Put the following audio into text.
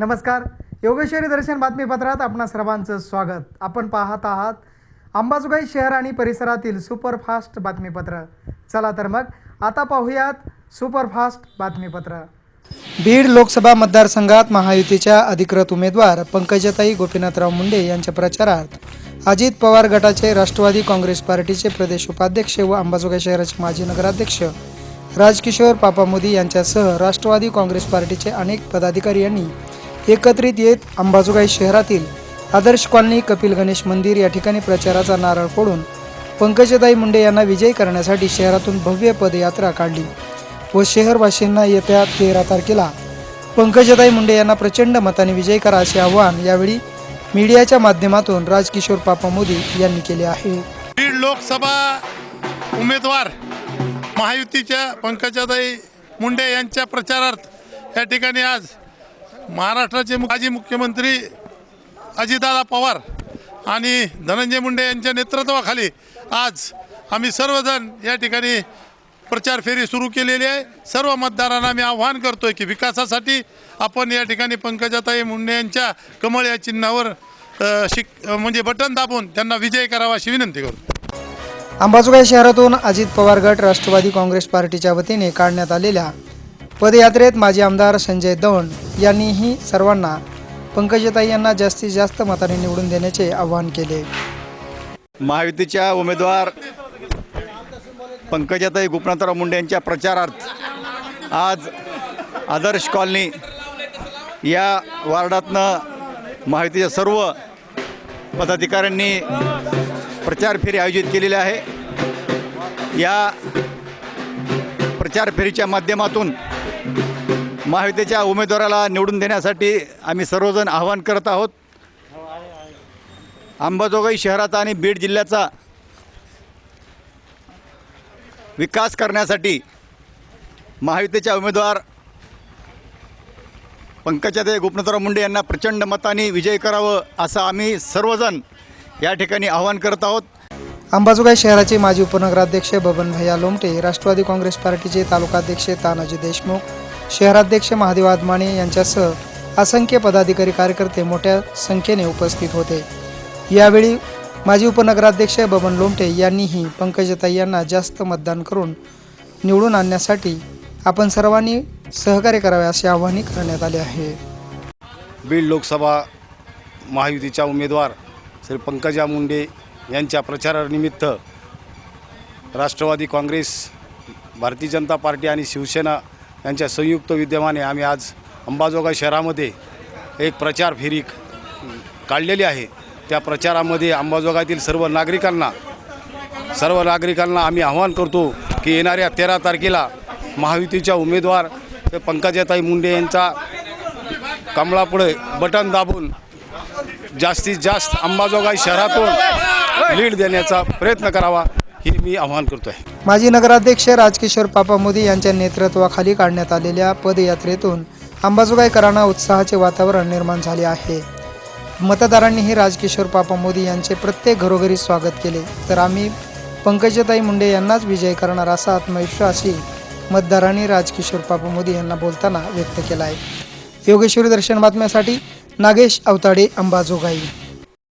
नमस्कार. योगेश्वरी दर्शन बातमीपत्रात आपणा सर्वांचं स्वागत. आपण पाहत आहात अंबाजोगाई शहर आणि परिसरातील सुपरफास्ट बातमीपत्र. चला तर मग आता पाहूयात सुपरफास्ट बातमीपत्र. बीड लोकसभा मतदारसंघात महायुतीच्या अधिकृत उमेदवार पंकजाताई गोपीनाथराव मुंडे यांच्या प्रचारार्थ अजित पवार गटाचे राष्ट्रवादी काँग्रेस पार्टीचे प्रदेश उपाध्यक्ष व अंबाजोगाई शहराचे माजी नगराध्यक्ष राजकिशोर पापा मोदी यांच्यासह राष्ट्रवादी काँग्रेस पार्टीचे अनेक पदाधिकारी यांनी एकत्रित येत अंबाजोगाई शहरातील आदर्श कॉलनी कपिल गणेश मंदिर या ठिकाणी प्रचाराचा नारळ फोडून पंकजताई मुंडे यांना विजयी करण्यासाठी शहरातून भव्य पदयात्रा काढली व शहरवासीयांना येत्या तेरा तारखेला पंकजताई मुंडे यांना प्रचंड मताने विजय करा असे आवाहन यावेळी मीडियाच्या माध्यमातून राजकिशोर पापा मोदी यांनी केले आहे. बीड लोकसभा उमेदवार महायुतीच्या पंकजाताई मुंडे यांच्या प्रचारार्थ या ठिकाणी आज महाराष्ट्राचे माजी मुख्यमंत्री अजितदादा पवार आणि धनंजय मुंडे यांच्या नेतृत्वाखाली आज आम्ही सर्वजण या ठिकाणी प्रचार फेरी सुरू केलेली आहे. सर्व मतदारांना मी आव्हान आहे की विकासासाठी आपण या ठिकाणी पंकजाताई मुंडे यांच्या कमळ या चिन्हावर शिक म्हणजे बटन दाबून त्यांना विजय करावा अशी विनंती करतो. अंबाजोगाई शहरातून अजित पवार गट राष्ट्रवादी काँग्रेस पार्टीच्या वतीने काढण्यात आलेल्या पदयात्रेत माजी आमदार संजय दौंड यांनीही सर्वांना पंकजताई यांना जास्तीत जास्त मताने निवडून देण्याचे आवाहन केले. महायुतीच्या उमेदवार पंकजाताई गोपनाथराव मुंडे यांच्या प्रचारार्थ आज आदर्श कॉलनी या वार्डातनं महायुतीच्या सर्व पदाधिकाऱ्यांनी प्रचार फेरी आयोजित केलेली आहे. या प्रचार फेरीच्या माध्यमातून महायुतीच्या उमेदवाराला निवडून देण्यासाठी आम्ही सर्वजण आवाहन करत आहोत. अंबाजोगाई शहराचा आणि बीड जिल्ह्याचा विकास करण्यासाठी महायुतीच्या उमेदवार पंकजाताई गोपनाथराव मुंडे यांना प्रचंड मताने विजय करावं असं आम्ही सर्वजण या ठिकाणी आवाहन करत आहोत. अंबाजोगाई शहराचे माजी उपनगराध्यक्ष बबन भैया लोमटे राष्ट्रवादी काँग्रेस पार्टीचे तालुकाध्यक्ष तानाजी देशमुख शहराध्यक्ष महादेव आदमाणे यांच्यासह असंख्य पदाधिकारी कार्यकर्ते मोठ्या संख्येने उपस्थित होते. यावेळी माजी उपनगराध्यक्ष बबन लोमटे यांनीही पंकजताई यांना जास्त मतदान करून निवडून आणण्यासाठी आपण सर्वांनी सहकार्य करावे असे आवाहनही करण्यात आले आहे. बीड लोकसभा महायुतीच्या उमेदवार श्री पंकजा मुंडे यांच्या प्रचारानिमित्त राष्ट्रवादी काँग्रेस भारतीय जनता पार्टी आणि शिवसेना यांच्या संयुक्त विद्यमाने आम्ही आज अंबाजोगाई शहरामध्ये एक प्रचार फेरी काढलेली आहे. त्या प्रचारामध्ये अंबाजोगाईतील सर्व नागरिकांना सर्व नागरिकांना आम्ही आवाहन करतो की येणाऱ्या तेरा तारखेला महायुतीच्या उमेदवार पंकजाताई मुंडे यांचा कमळापुढे बटन दाबून जास्तीत जास्त अंबाजोगाई शहरातून लीड देण्याचा प्रयत्न करावा हे मी आवाहन करतो आहे माजी नगराध्यक्ष राजकिशोर पापा मोदी यांच्या नेतृत्वाखाली काढण्यात आलेल्या पदयात्रेतून अंबाजोगाईकरांना उत्साहाचे वातावरण निर्माण झाले आहे. मतदारांनीही राजकिशोर पापा मोदी यांचे प्रत्येक घरोघरी स्वागत केले. तर आम्ही पंकजताई मुंडे यांनाच विजय करणार असा आत्मविश्वासही मतदारांनी राजकिशोर पापा मोदी यांना बोलताना व्यक्त केला आहे योगेश्वरी दर्शन बातम्यासाठी नागेश अवताडे अंबाजोगाई.